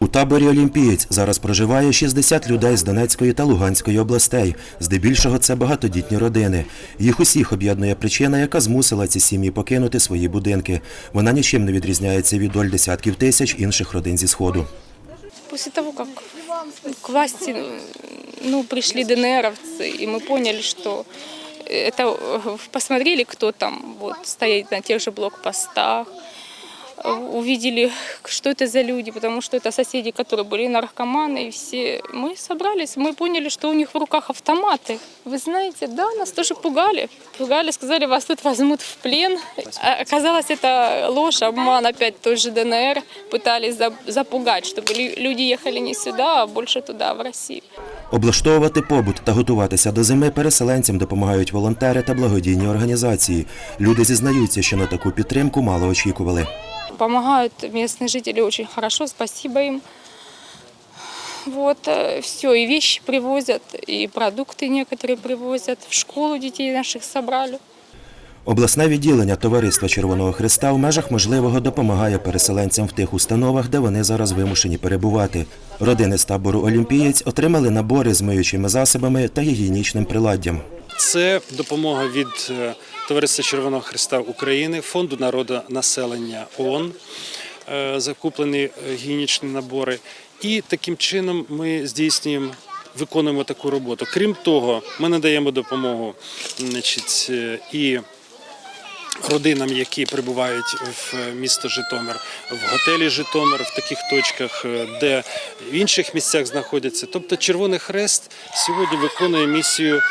У таборі Олімпієць зараз проживає 60 людей з Донецької та Луганської областей. Здебільшого це багатодітні родини. Їх усіх об'єднує причина, яка змусила ці сім'ї покинути свої будинки. Вона нічим не відрізняється від доль десятків тисяч інших родин зі сходу. После того, как к власти ну, пришли ДНРовцы, и мы поняли, что это э, посмотрели, кто там вот, стоит на тех же блокпостах, э, увидели, что это за люди, потому что это соседи, которые были наркоманы, и все. Мы собрались, мы поняли, что у них в руках автоматы. Вы знаете, да, нас тоже пугали. Пугали, сказали, вас тут возьмут в плен. А Оказалось, это ложь, обман опять той же ДНР. Пытались за- запугать, чтобы лю- люди ехали не сюда, а больше туда, в Россию. Облаштовувати побут та готуватися до зими переселенцям допомагають волонтери та благодійні організації. Люди зізнаються, що на таку підтримку мало очікували. Помогают местные жители очень хорошо, спасибо им. Вот, все, и вещи привозят, и продукты некоторые привозят. В школу детей наших собрали. Обласне відділення Товариства Червоного Христа в межах можливого допомагає переселенцям в тих установах, де вони зараз вимушені перебувати. Родини з табору Олімпієць отримали набори з миючими засобами та гігієнічним приладдям. Це допомога від е, Товариства Червоного Христа України, Фонду народу населення ООН, е, закуплені е, гігієнічні набори. І таким чином ми здійснюємо. Виконуємо таку роботу. Крім того, ми надаємо допомогу значить, е, і родинам, які прибувають в місто Житомир, в готелі Житомир, в таких точках, е, де в інших місцях знаходяться. Тобто Червоний Хрест сьогодні виконує місію е,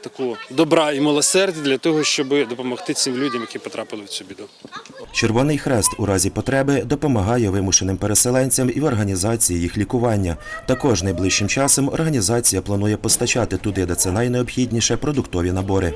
таку добра і милосердя для того, щоб допомогти цим людям, які потрапили в цю біду. Червоний хрест у разі потреби допомагає вимушеним переселенцям і в організації їх лікування. Також найближчим часом організація планує постачати туди, де це найнеобхідніше, продуктові набори.